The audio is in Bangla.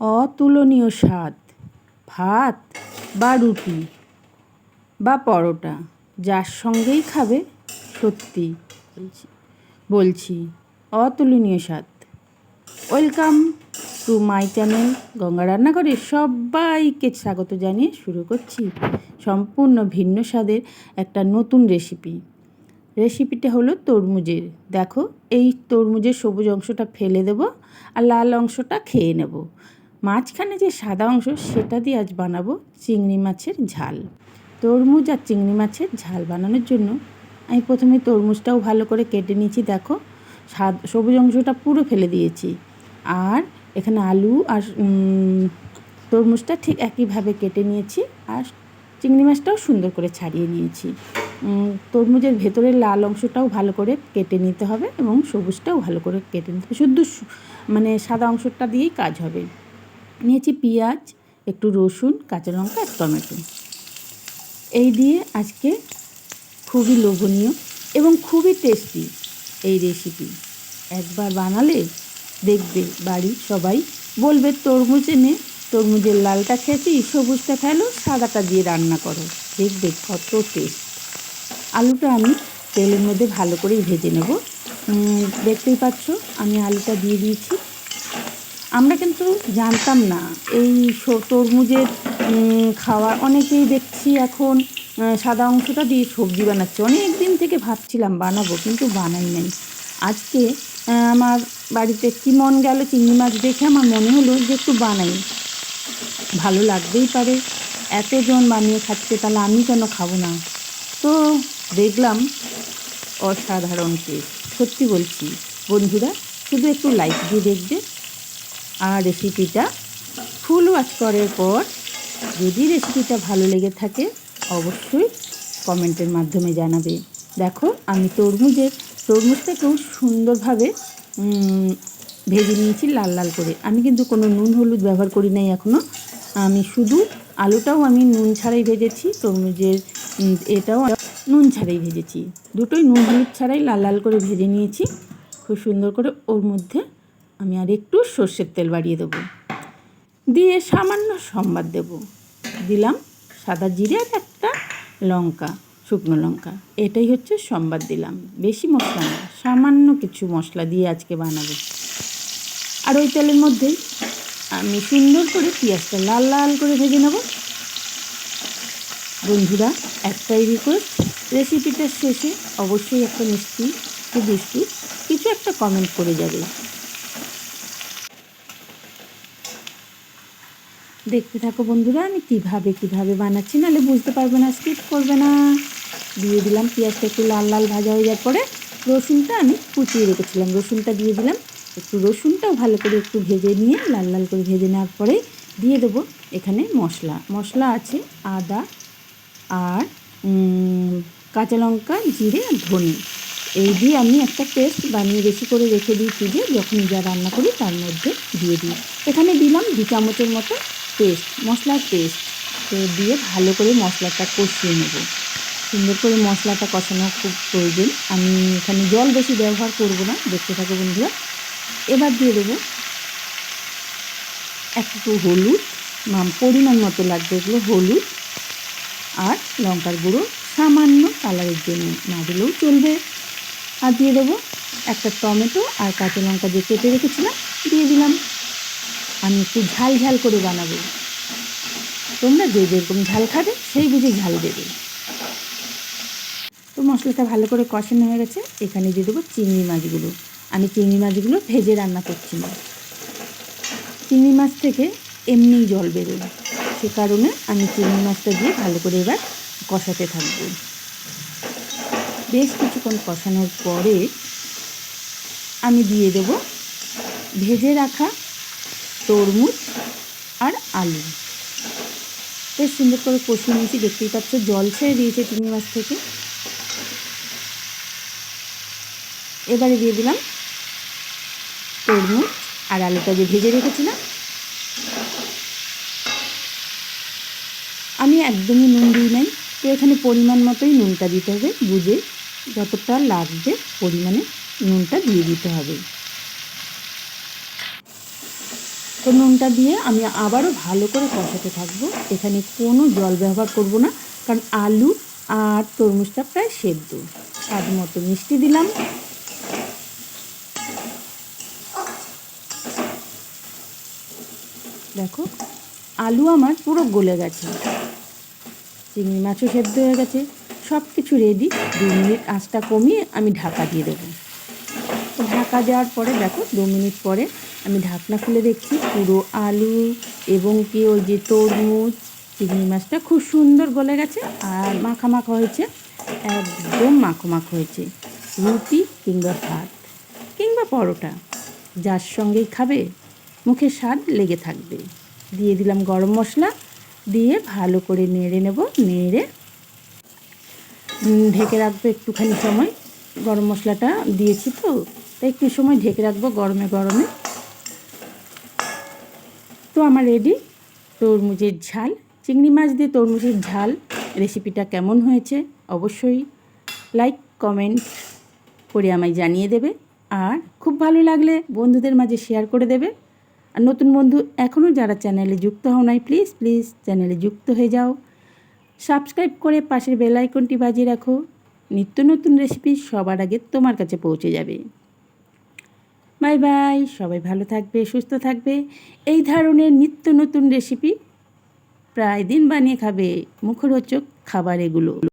অতুলনীয় স্বাদ। ভাত বা রুটি বা পরোটা, যার সঙ্গেই খাবে সত্যি, বলছি অতুলনীয় স্বাদ। Welcome to my channel Ganga রান্নাঘরে সবাইকে স্বাগত জানিয়ে শুরু করছি সম্পূর্ণ ভিন্ন স্বাদের একটা নতুন রেসিপি। রেসিপিটা হলো তরমুজের। দেখো, এই তরমুজের সবুজ অংশটা ফেলে দেব আর লাল অংশটা খেয়ে নেব। মাঝখানে যে সাদা অংশ, সেটা দিয়ে আজ বানাবো চিংড়ি মাছের ঝাল। তরমুজ আর চিংড়ি মাছের ঝাল বানানোর জন্য আমি প্রথমে তরমুজটাও ভালো করে কেটে নিয়েছি, দেখো। সবুজ অংশটা পুরো ফেলে দিয়েছি। আর এখানে আলু আর তরমুজটা ঠিক একইভাবে কেটে নিয়েছি আর চিংড়ি মাছটাও সুন্দর করে ছাড়িয়ে নিয়েছি। তরমুজের ভেতরের লাল অংশটাও ভালো করে কেটে নিতে হবে এবং সবুজটাও ভালো করে কেটে নিতে হবে। শুধু মানে সাদা অংশটা দিয়েই কাজ হবে। নিয়েছি পেঁয়াজ, একটু রসুন, কাঁচা লঙ্কা আর টমেটো। এই দিয়ে আজকে খুবই লোভনীয় এবং খুবই টেস্টি এই রেসিপি একবার বানালে দেখবে বাড়ি সবাই বলবে, তরমুজ এনে তরমুজের লালটা খেয়েছি, সবুজটা খেলো সাদাটা দিয়ে রান্না করো। দেখবে কত টেস্ট আলুটা আমি তেলের মধ্যে ভালো করেই ভেজে নেব। দেখতেই পাচ্ছ, আমি আলুটা দিয়ে দিয়েছি। আমরা কিন্তু জানতাম না। এই তরমুজের খাওয়া অনেকেই দেখছি এখন সাদা অংশটা দিয়ে সবজি বানাচ্ছে। অনেক দিন থেকে ভাবছিলাম বানাবো, কিন্তু বানাই নাই। আজকে আমার বাড়িতে কী মন গেল চিংড়ি মাছ দেখে আমার মনে হলো যে একটু বানাই। ভালো লাগতেই পারে। এতজন বানিয়ে খাচ্ছে, তাহলে আমি কেন খাব না? তো দেখলাম অসাধারণ সত্যি বলছি, বন্ধুরা, শুধু একটু লাইক দিয়ে দেখবে। আর রেসিপিটা ফুল ওয়াশ করার পর যদি রেসিপিটা ভালো লেগে থাকে, অবশ্যই কমেন্টের মাধ্যমে জানাবে। দেখো, আমি তরমুজের তরমুজটাকেও সুন্দরভাবে ভেজে নিয়েছি লাল লাল করে। আমি কিন্তু কোনো নুন হলুদ ব্যবহার করি নাই এখনও আমি শুধু আলুটাও আমি নুন ছাড়াই ভেজেছি, তরমুজের এটাও নুন ছাড়াই ভেজেছি। দুটোই নুন হলুদ ছাড়াই লাল লাল করে ভেজে নিয়েছি। খুব সুন্দর করে ওর মধ্যে আমি আর একটু সর্ষের তেল বাড়িয়ে দেবো। দিয়ে সামান্য সম্বাদ দেব। দিলাম সাদা জিরে আর একটা লঙ্কা, শুকনো লঙ্কা। এটাই হচ্ছে সম্বাদ দিলাম। বেশি মশলা না, সামান্য কিছু মশলা দিয়ে আজকে বানাবো। আর ওই তেলের মধ্যেই আমি সুন্দর করে পেঁয়াজটা লাল লাল করে ভেজে নেব। বন্ধুরা একটাই রিকোয়েস্ট রেসিপিটার শেষে অবশ্যই একটা মিষ্টি কি বিস্কুট কিছু একটা কমেন্ট করে যাবে। দেখতে থাকো বন্ধুরা, আমি কীভাবে কীভাবে বানাচ্ছি, নাহলে বুঝতে পারবে না স্কিপ করবে না। দিয়ে দিলাম পেঁয়াজটা একটু লাল লাল ভাজা হয়ে যাওয়ার পরে রসুনটা আমি কুচিয়ে রেখেছিলাম। রসুনটা দিয়ে দিলাম, একটু রসুনটাও ভালো করে একটু ভেজে নিয়ে লাল লাল করে ভেজে নেওয়ার পরে দিয়ে দেবো এখানে মশলা। মশলা আছে আদা আর কাঁচা লঙ্কা, জিরে আর ধনে। এই দিয়ে আমি একটা পেস্ট বানিয়ে বেশি করে রেখে দিই ফ্রিজে যখন যা রান্না করি তার মধ্যে দিয়ে দিই। এখানে দিলাম দু চামচের মতো পেস্ট, মশলার পেস্ট। তো দিয়ে ভালো করে মশলাটা কষিয়ে নেব। সুন্দর করে মশলাটা কষানো খুব প্রয়োজন। আমি এখানে জল বেশি ব্যবহার করব না, দেখতে থাকো বন্ধুরা। এবার দিয়ে দেবো একটু হলুদ। পরিমাণ মতো লাগবে এগুলো হলুদ আর লঙ্কার গুঁড়ো। সামান্য কালারের জন্য না দিলেও চলবে। আর দিয়ে দেবো একটা টমেটো আর কাঁচা লঙ্কা যে কেটে রেখেছিলাম, দিয়ে দিলাম। আমি একটু ঝাল ঝাল করে বানাবো। তোমরা যে যেরকম ঝাল খাবে, সেই বুঝে ঝাল দেবে। তো মশলাটা ভালো করে কষানো হয়ে গেছে। এখানে দিয়ে দেবো চিংড়ি মাছগুলো। আমি চিংড়ি মাছগুলো ভেজে রান্না করছি না। চিংড়ি মাছ থেকে এমনিই জল বেরোয়। সে কারণে আমি চিংড়ি মাছটা দিয়ে ভালো করে এবার কষাতে থাকব। বেশ কিছুক্ষণ কষানোর পরে আমি দিয়ে দেব ভেজে রাখা তরমুজ আর আলু। বেশ সুন্দর করে কষিয়ে নিয়েছি, দেখতেই পাচ্ছ জল ছেড়ে দিয়েছে চিংড়ি মাছ থেকে। এবারে দিয়ে দিলাম তরমুজ আর আলুটা যে ভেজে রেখেছিলাম। আমি একদমই নুন দিই নাই, তো এখানে পরিমাণ মতোই নুনটা দিতে হবে, বুঝে যতটা লাগবে পরিমাণে নুনটা দিয়ে দিতে হবে। তো নুনটা দিয়ে আমি আবারও ভালো করে কষাতে থাকব। এখানে কোনো জল ব্যবহার করব না, কারণ আলু আর তরমুজটা প্রায় সেদ্ধ। স্বাদ মতো মিষ্টি দিলাম। দেখো, আলু আমার পুরো গলে গেছে। চিংড়ি মাছও সেদ্ধ হয়ে গেছে। সব কিছু রেডি দু মিনিট আঁচটা কমিয়ে আমি ঢাকা দিয়ে দেবো। ঢাকা দেওয়ার পরে, দেখো, দু মিনিট পরে আমি ঢাকনা খুলে দেখছি পুরো আলু এবং কি ওই যে তরমুজ, চিংড়ি মাছটা খুব সুন্দর গলে গেছে আর মাখা মাখা হয়েছে, একদম মাখো মাখো হয়েছে। রুটি কিংবা ভাত কিংবা পরোটা, যার সঙ্গেই খাবে, মুখে স্বাদ লেগে থাকবে। দিয়ে দিলাম গরম মশলা, দিয়ে ভালো করে নেড়ে নেব, নেড়ে ঢেকে রাখব একটুখানি সময়। গরম মশলাটা দিয়েছি তো তাই একটু সময় ঢেকে রাখব গরমে গরমে। তো আমার রেডি তরমুজের ঝাল। চিংড়ি মাছ দিয়ে তরমুজের ঝাল। রেসিপিটা কেমন হয়েছে অবশ্যই লাইক কমেন্ট করে আমায় জানিয়ে দেবে। আর খুব ভালো লাগলে বন্ধুদের মাঝে শেয়ার করে দেবে। আর নতুন বন্ধু এখনও যারা চ্যানেলে যুক্ত হও নাই প্লিজ প্লিজ চ্যানেলে যুক্ত হয়ে যাও। সাবস্ক্রাইব করে পাশের বেল আইকনটি বাজিয়ে রাখো। নিত্য নতুন রেসিপি সবার আগে তোমার কাছে পৌঁছে যাবে। বাই বাই, সবাই ভালো থাকবে, সুস্থ থাকবে। এই ধরনের নিত্য নতুন রেসিপি প্রায় দিন বানিয়ে খাবে মুখরোচক খাবার এগুলো